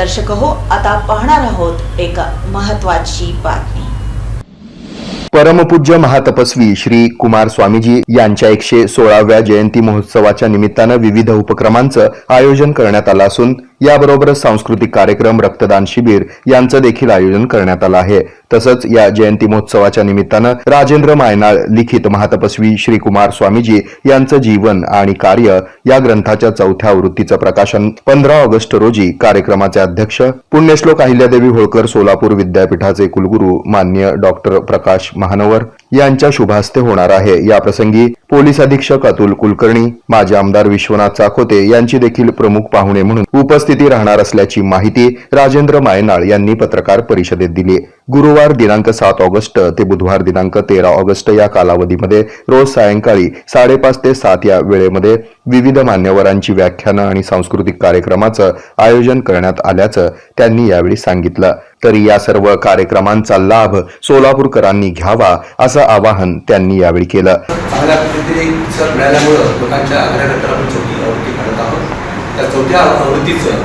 दर्शक हो आता पाहणार आहोत एक महत्वाची बातमी. परमपूज्य महातपस्वी श्री कुमार स्वामीजी यांच्या एकशे सोळाव्या जयंती महोत्सवाच्या निमित्तानं विविध उपक्रमांचं आयोजन करण्यात आलं असून याबरोबरच सांस्कृतिक कार्यक्रम रक्तदान शिबिर यांचं देखील आयोजन करण्यात आलं आहे. तसंच या जयंती महोत्सवाच्या निमित्तानं राजेंद्र मायनाळ लिखित महातपस्वी श्री कुमार स्वामीजी यांचं जीवन आणि कार्य या ग्रंथाच्या चौथ्या आवृत्तीचं प्रकाशन पंधरा ऑगस्ट रोजी कार्यक्रमाचे अध्यक्ष पुण्यश्लोक अहिल्यादेवी होळकर सोलापूर विद्यापीठाचे कुलगुरू मान्य डॉक्टर प्रकाश महानवर यांच्या शुभास्ते होणार आहे. या प्रसंगी पोलीस अधीक्षक अतुल कुलकर्णी माजी आमदार विश्वनाथ चाकोते यांची देखील प्रमुख पाहुणे म्हणून उपस्थित राहणार असल्याची माहिती राजेंद्र मायनाळ यांनी पत्रकार परिषदेत दिली. गुरुवार दिनांक सात ऑगस्ट ते बुधवार दिनांक तेरा ऑगस्ट या कालावधीमध्ये रोज सायंकाळी साडेपाच ते सात या वेळेमध्ये विविध मान्यवरांची व्याख्यानं आणि सांस्कृतिक कार्यक्रमाचं आयोजन करण्यात आल्याचं त्यांनी यावेळी सांगितलं. तरी या सर्व कार्यक्रमांचा लाभ सोलापूरकरांनी घ्यावा असं आवाहन त्यांनी यावेळी केलं. त्या चौथ्या आवृत्तीचं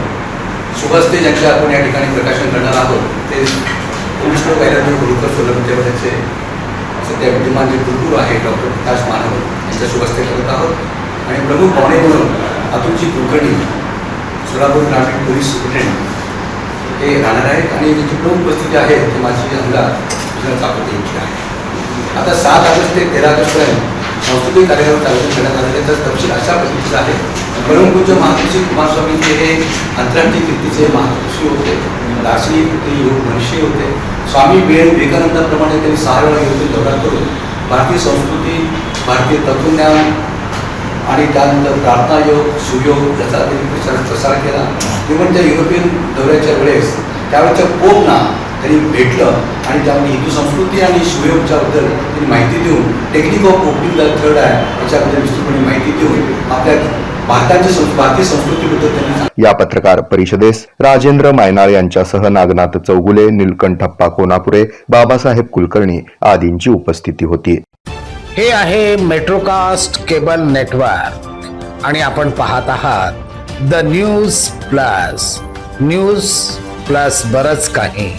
शुभस्ते ज्यांच्या आपण या ठिकाणी प्रकाशन करणार आहोत ते उष्ण वैराग्य गुरुकर सोलर विद्यापीठाचे सध्या विद्यमान जे गुरुकुरू आहे डॉक्टर प्रकाश मानव यांच्या शुभस्ते करत आहोत. आणि प्रमुख पाहुणे म्हणून अतुलजी कुलकर्णी सोलापूर ग्रामीण पोलीस सुप्रिटेंडेंट हे राहणार आहेत. आणि त्याची प्रमुख उपस्थिती आहे ते माझी आमदार विजय चापत यांची आहे. आता सात ऑगस्ट ते तेरा ऑगस्टपर्यंत सांस्कृतिक कार्यावर आयोजन करण्यात आलेले तर तपशील अशा पद्धतीचा आहे. परमपूज्य महाऋषी कुमारस्वामींचे हे आंतरराष्ट्रीय कीर्तीचे महाऋषी होते. दाशी ते योग मनुष्य होते. स्वामी वेळ विवेकानंदाप्रमाणे त्यांनी सहा वेळा योग्य दौरा करून भारतीय संस्कृती भारतीय तत्वज्ञान आणि त्यानंतर प्रार्थना योग सुयोग याचा त्यांनी प्रचार प्रसार केला. इव्हन त्या युरोपियन दौऱ्याच्या वेळेस त्यावेळेच्या पोपना त्यांनी भेटलं आणि त्यामध्ये हिंदू संस्कृती आणि शिवयोगच्याबद्दल त्यांनी माहिती देऊन technique of opening the third आहे याच्याबद्दल विस्तृतपणे माहिती देऊन आपल्या भारताची भारतीय संस्कृतीबद्दल. या पत्रकार परिषदेस राजेंद्र मायनाळ यांच्यासह नागनाथ चौगुले निलकंठप्पा कोनापुरे बाबासाहेब कुलकर्णी आदींची उपस्थिती होती. हे आहे मेट्रोकास्ट केबल नेटवर्क आणि आपण पाहत आहात the news plus news plus बरच काही.